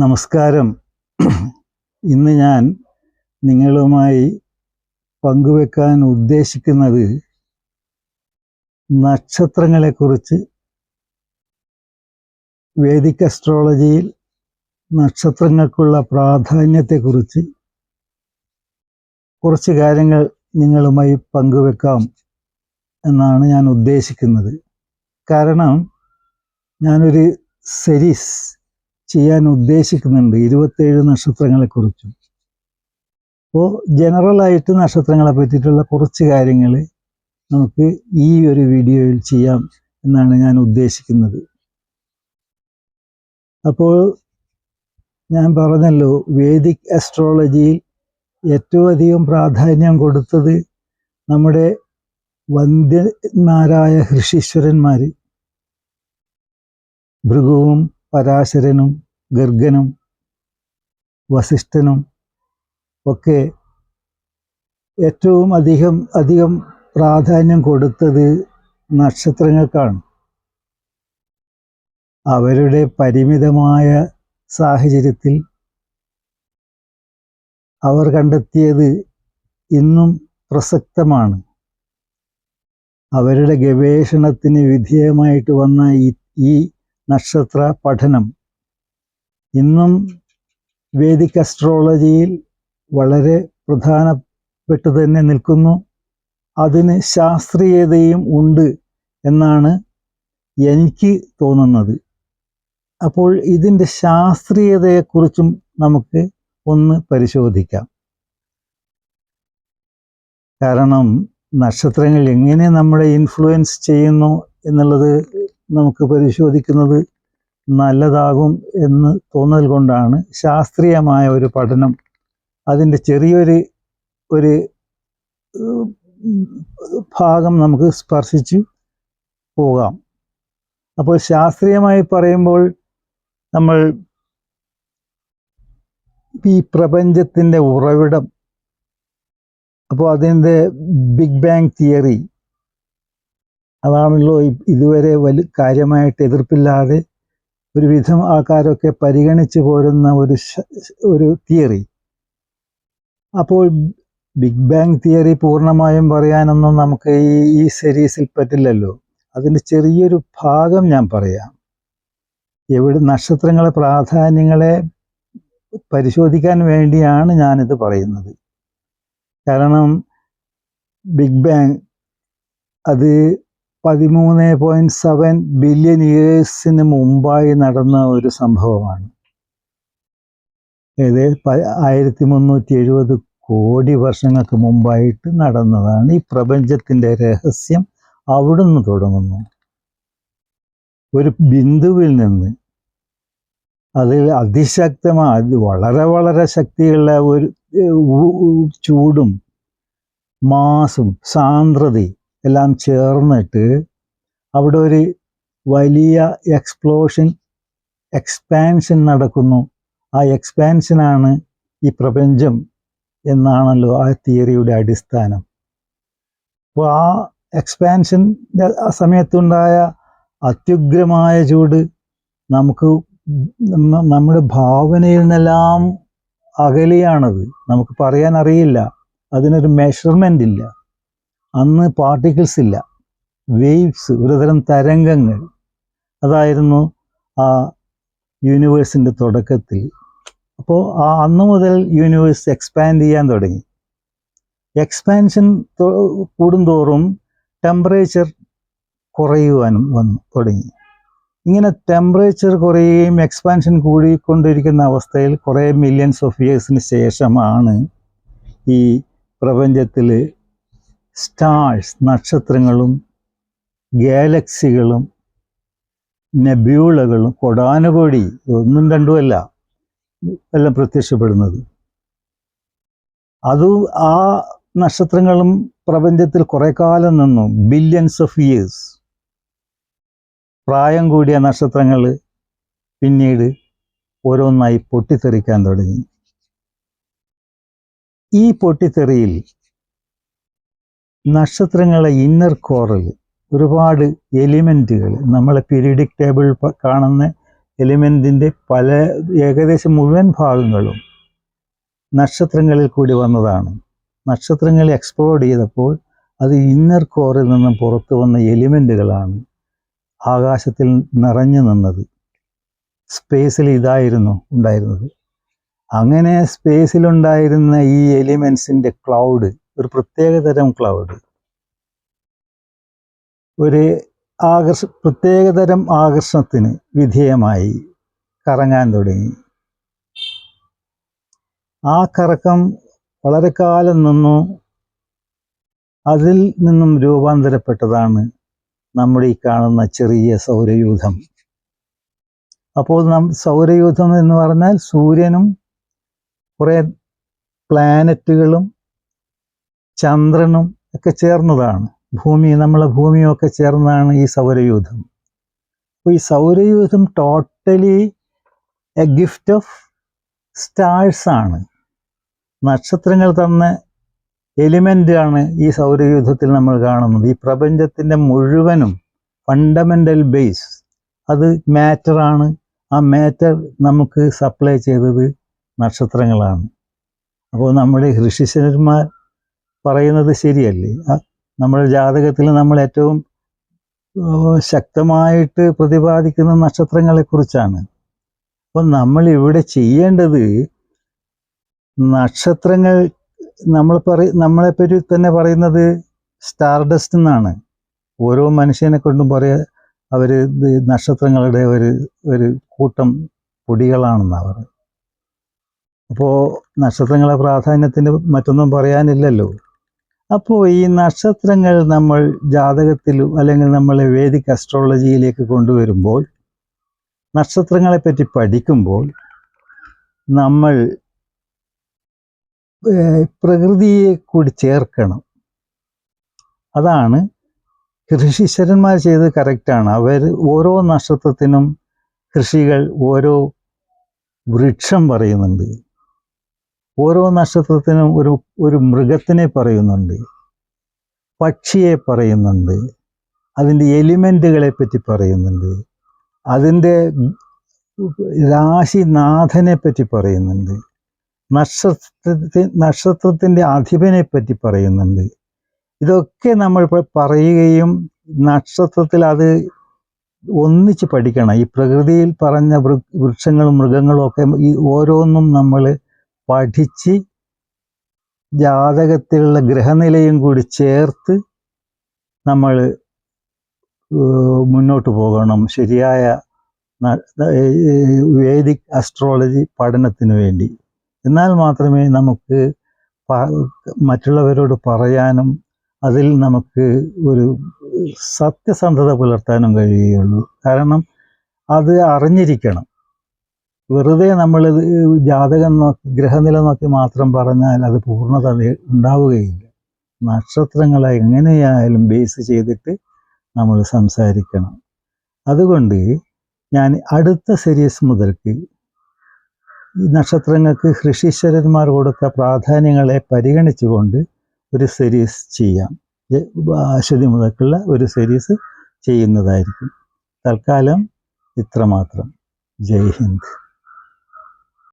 നമസ്കാരം. ഇന്ന് ഞാൻ നിങ്ങളുമായി പങ്കുവെക്കാൻ ഉദ്ദേശിക്കുന്നത് നക്ഷത്രങ്ങളെക്കുറിച്ച്. വേദിക് അസ്ട്രോളജിയിൽ നക്ഷത്രങ്ങൾക്കുള്ള പ്രാധാന്യത്തെക്കുറിച്ച് കുറച്ച് കാര്യങ്ങൾ നിങ്ങളുമായി പങ്കുവെക്കാം എന്നാണ് ഞാൻ ഉദ്ദേശിക്കുന്നത്. കാരണം ഞാനൊരു സെരീസ് ചെയ്യാൻ ഉദ്ദേശിക്കുന്നുണ്ട് ഇരുപത്തേഴ് നക്ഷത്രങ്ങളെക്കുറിച്ചും. അപ്പോൾ ജനറലായിട്ട് നക്ഷത്രങ്ങളെ പറ്റിയിട്ടുള്ള കുറച്ച് കാര്യങ്ങൾ നമുക്ക് ഈ ഒരു വീഡിയോയിൽ ചെയ്യാം എന്നാണ് ഞാൻ ഉദ്ദേശിക്കുന്നത്. അപ്പോൾ ഞാൻ പറഞ്ഞല്ലോ വേദിക് അസ്ട്രോളജിയിൽ ഏറ്റവും അധികം പ്രാധാന്യം കൊടുത്തത് നമ്മുടെ വന്ധ്യന്മാരായ ഋഷീശ്വരന്മാർ ഭൃഗുവും പരാശരനും ഗർഗനും വസിഷ്ഠനും ഒക്കെ ഏറ്റവും അധികം അധികം പ്രാധാന്യം കൊടുത്തത് നക്ഷത്രങ്ങൾക്കാണ്. അവരുടെ പരിമിതമായ സാഹചര്യത്തിൽ അവർ കണ്ടെത്തിയത് ഇന്നും പ്രസക്തമാണ്. അവരുടെ ഗവേഷണത്തിന് വിധേയമായിട്ട് വന്ന ഈ നക്ഷത്ര പഠനം ഇന്നും വേദിക് അസ്ട്രോളജിയിൽ വളരെ പ്രധാനപ്പെട്ടു തന്നെ നിൽക്കുന്നു. അതിന് ശാസ്ത്രീയതയും ഉണ്ട് എന്നാണ് എനിക്ക് തോന്നുന്നത്. അപ്പോൾ ഇതിന്റെ ശാസ്ത്രീയതയെക്കുറിച്ചും നമുക്ക് ഒന്ന് പരിശോധിക്കാം. കാരണം നക്ഷത്രങ്ങൾ എങ്ങനെ നമ്മളെ ഇൻഫ്ലുവൻസ് ചെയ്യുന്നു എന്നുള്ളത് നമുക്ക് പരിശോധിക്കുന്നത് നല്ലതാകും എന്ന് തോന്നൽ കൊണ്ടാണ് ശാസ്ത്രീയമായ ഒരു പഠനം അതിന്റെ ചെറിയൊരു ഒരു ഭാഗം നമുക്ക് സ്പർശിച്ചു പോകാം. അപ്പോൾ ശാസ്ത്രീയമായി പറയുമ്പോൾ നമ്മൾ ഈ പ്രപഞ്ചത്തിന്റെ ഉറവിടം അപ്പോൾ അതിന്റെ ബിഗ് ബാങ് തിയറി അതാണല്ലോ ഇതുവരെ വലിയ കാര്യമായിട്ട് എതിർപ്പില്ലാതെ ഒരുവിധം ആൾക്കാരൊക്കെ പരിഗണിച്ചു പോരുന്ന ഒരു ഒരു തിയറി. അപ്പോൾ ബിഗ് ബാങ് തിയറി പൂർണമായും പറയാനൊന്നും നമുക്ക് ഈ ഈ സീരീസിൽ പറ്റില്ലല്ലോ. അതിന്റെ ചെറിയൊരു ഭാഗം ഞാൻ പറയാം. എവിടെ നക്ഷത്രങ്ങളെ പ്രാധാന്യങ്ങളെ പരിശോധിക്കാൻ വേണ്ടിയാണ് ഞാനിത് പറയുന്നത്. കാരണം ബിഗ് ബാങ് അത് പതിമൂന്ന് പോയിന്റ് സെവൻ ബില്യൺ ഇയേഴ്സിന് മുമ്പായി നടന്ന ഒരു സംഭവമാണ്. ഇത് ആയിരത്തി മുന്നൂറ്റി എഴുപത് കോടി വർഷങ്ങൾക്ക് മുമ്പായിട്ട് നടന്നതാണ് ഈ പ്രപഞ്ചത്തിന്റെ രഹസ്യം അവിടുന്ന് തുടങ്ങുന്നു. ഒരു ബിന്ദുവിൽ നിന്ന് അത് അതിശക്തമായ വളരെ വളരെ ശക്തിയുള്ള ഒരു ചൂടും മാസും സാന്ദ്രതയും എല്ലാം ചേർന്നിട്ട് അവിടെ ഒരു വലിയ എക്സ്പ്ലോഷൻ എക്സ്പാൻഷൻ നടക്കുന്നു. ആ എക്സ്പാൻഷനാണ് ഈ പ്രപഞ്ചം എന്നാണല്ലോ ആ തിയറിയുടെ അടിസ്ഥാനം. അപ്പോൾ ആ എക്സ്പാൻഷന്റെ സമയത്തുണ്ടായ അത്യുഗ്രമായ ചൂട് നമുക്ക് നമ്മുടെ ഭാവനയിൽ നിന്നെല്ലാം അകലെയാണത്. നമുക്ക് പറയാൻ അറിയില്ല അതിനൊരു മെഷർമെന്റ് ഇല്ല. അന്ന് പാർട്ടിക്കിൾസ് ഇല്ല. വേവ്സ് ഒരുതരം തരംഗങ്ങൾ. അതായിരുന്നു ആ യൂണിവേഴ്സിന്റെ തുടക്കത്തിൽ. അപ്പോൾ ആ അന്ന് മുതൽ യൂണിവേഴ്സ് എക്സ്പാൻഡ് ചെയ്യാൻ തുടങ്ങി. എക്സ്പാൻഷൻ കൂടുന്തോറും ടെമ്പറേച്ചർ കുറയുവാനും വന്നു തുടങ്ങി. ഇങ്ങനെ ടെമ്പറേച്ചർ കുറയുകയും എക്സ്പാൻഷൻ കൂടിക്കൊണ്ടിരിക്കുന്ന അവസ്ഥയിൽ കുറേ മില്യൺസ് ഓഫ് ഇയേഴ്സിന് ശേഷമാണ് ഈ പ്രപഞ്ചത്തിൽ സ്റ്റാർസ് നക്ഷത്രങ്ങളും ഗാലക്സികളും നെബ്യൂളകളും കൊടാനുകോടി ഒന്നും രണ്ടുമല്ല എല്ലാം പ്രത്യക്ഷപ്പെടുന്നത്. അത് ആ നക്ഷത്രങ്ങളും പ്രപഞ്ചത്തിൽ കുറേ കാലം നിന്നു ബില്യൻസ് ഓഫ് ഇയേഴ്സ് പ്രായം കൂടിയ നക്ഷത്രങ്ങൾ പിന്നീട് ഓരോന്നായി പൊട്ടിത്തെറിക്കാൻ തുടങ്ങി. ഈ പൊട്ടിത്തെറിയിൽ നക്ഷത്രങ്ങളെ ഇന്നർ കോറിൽ ഒരുപാട് എലിമെന്റുകൾ നമ്മളെ പീരിയഡിക് ടേബിൾ കാണുന്ന എലിമെന്റിന്റെ പല ഏകദേശം മുഴുവൻ ഭാഗങ്ങളും നക്ഷത്രങ്ങളിൽ കൂടി വന്നതാണ്. നക്ഷത്രങ്ങൾ എക്സ്പ്ലോർഡ് ചെയ്തപ്പോൾ അത് ഇന്നർ കോറിൽ നിന്നും പുറത്തു വന്ന എലിമെന്റുകളാണ് ആകാശത്തിൽ നിറഞ്ഞു നിന്നത്. സ്പേസിൽ ഇതായിരുന്നു ഉണ്ടായിരുന്നത്. അങ്ങനെ സ്പേസിലുണ്ടായിരുന്ന ഈ എലിമെൻസിന്റെ ക്ലൗഡ് ഒരു പ്രത്യേകതരം ക്ലൗഡ് ഒരു ആകർഷ പ്രത്യേകതരം ആകർഷണത്തിന് വിധേയമായി കറങ്ങാൻ തുടങ്ങി. ആ കറക്കം വളരെ കാലം നിന്നു അതിൽ നിന്നും രൂപാന്തരപ്പെട്ടതാണ് നമ്മുടെ ഈ കാണുന്ന ചെറിയ സൗരയൂഥം. അപ്പോൾ നം സൗരയൂഥം എന്ന് പറഞ്ഞാൽ സൂര്യനും കുറേ പ്ലാനറ്റുകളും ചന്ദ്രനും ഒക്കെ ചേർന്നതാണ്. ഭൂമി നമ്മളെ ഭൂമിയും ഒക്കെ ചേർന്നതാണ് ഈ സൗരയൂഥം. അപ്പോൾ ഈ സൗരയൂഥം totally a gift of stars ആണ്. നക്ഷത്രങ്ങൾ തന്ന എലിമെന്റാണ് ഈ സൗരയൂഥത്തിൽ നമ്മൾ കാണുന്നത്. ഈ പ്രപഞ്ചത്തിന്റെ മുഴുവനും ഫണ്ടമെന്റൽ ബേസ് അത് മാറ്ററാണ് ആ മാറ്റർ നമുക്ക് സപ്ലൈ ചെയ്തത് നക്ഷത്രങ്ങളാണ്. അപ്പോൾ നമ്മുടെ ഋഷിശന്മാർ പറയുന്നത് ശരിയല്ലേ? നമ്മുടെ ജാതകത്തിൽ നമ്മൾ ഏറ്റവും ശക്തമായിട്ട് പ്രതിപാദിക്കുന്ന നക്ഷത്രങ്ങളെക്കുറിച്ചാണ്. അപ്പോൾ നമ്മൾ ഇവിടെ ചെയ്യേണ്ടത് നക്ഷത്രങ്ങൾ നമ്മൾ പറ നമ്മളെപ്പറ്റി തന്നെ പറയുന്നത് സ്റ്റാർഡസ്റ്റ് എന്നാണ്. ഓരോ മനുഷ്യനെ കൊണ്ടും പറയാ അവർ നക്ഷത്രങ്ങളുടെ ഒരു ഒരു കൂട്ടം പൊടികളാണെന്ന് അവർ അപ്പോൾ നക്ഷത്രങ്ങളെ പ്രാധാന്യത്തിന് മറ്റൊന്നും പറയാനില്ലല്ലോ. അപ്പോൾ ഈ നക്ഷത്രങ്ങൾ നമ്മൾ ജാതകത്തിലും അല്ലെങ്കിൽ നമ്മളെ വേദിക് അസ്ട്രോളജിയിലേക്ക് കൊണ്ടുവരുമ്പോൾ നക്ഷത്രങ്ങളെ പറ്റി പഠിക്കുമ്പോൾ നമ്മൾ പ്രകൃതിയെ കൂടി ചേർക്കണം. അതാണ് ഋഷീശ്വരന്മാർ ചെയ്തത് കറക്റ്റാണ് അവർ ഓരോ നക്ഷത്രത്തിനും കൃഷികൾ ഓരോ വൃക്ഷം പറയുന്നുണ്ട്. ഓരോ നക്ഷത്രത്തിനും ഒരു ഒരു മൃഗത്തിനെ പറയുന്നുണ്ട്. പക്ഷിയെ പറയുന്നുണ്ട്. അതിന്റെ എലിമെന്റുകളെ പറ്റി പറയുന്നുണ്ട്. അതിന്റെ രാശിനാഥനെ പറ്റി പറയുന്നുണ്ട്. നക്ഷത്രത്തി നക്ഷത്രത്തിന്റെ അധിപനെ പറ്റി പറയുന്നുണ്ട്. ഇതൊക്കെ നമ്മൾ പറയുകയും നക്ഷത്രത്തിൽ അത് ഒന്നിച്ച് പഠിക്കണം. ഈ പ്രകൃതിയിൽ പറഞ്ഞ വൃക്ഷങ്ങളും മൃഗങ്ങളും ഒക്കെ ഈ ഓരോന്നും നമ്മൾ പഠിച്ച് ജാതകത്തിലുള്ള ഗ്രഹനിലയും കൂടി ചേർത്ത് നമ്മൾ മുന്നോട്ട് പോകണം. ശരിയായ വേദിക് അസ്ട്രോളജി പഠനത്തിന് വേണ്ടി. എന്നാൽ മാത്രമേ നമുക്ക് മറ്റുള്ളവരോട് പറയാനും അതിൽ നമുക്ക് ഒരു സത്യസന്ധത പുലർത്താനും കഴിയുകയുള്ളൂ. കാരണം അത് അറിഞ്ഞിരിക്കണം. വെറുതെ നമ്മൾ ജാതകം നോക്കി ഗ്രഹനില നോക്കി മാത്രം പറഞ്ഞാൽ അത് പൂർണത ഉണ്ടാവുകയില്ല. നക്ഷത്രങ്ങളെ എങ്ങനെയായാലും ബേസ് ചെയ്തിട്ട് നമ്മൾ സംസാരിക്കണം. അതുകൊണ്ട് ഞാൻ അടുത്ത സീരീസ് മുതൽക്ക് ഈ നക്ഷത്രങ്ങൾക്ക് ഋഷീശ്വരന്മാർ കൊടുത്ത പ്രാധാന്യങ്ങളെ പരിഗണിച്ചുകൊണ്ട് ഒരു സീരീസ് ചെയ്യാം. അശ്വതി മുതൽക്കുള്ള ഒരു സീരീസ് ചെയ്യുന്നതായിരിക്കും. തൽക്കാലം ഇത്രമാത്രം. ജയ് ഹിന്ദ്.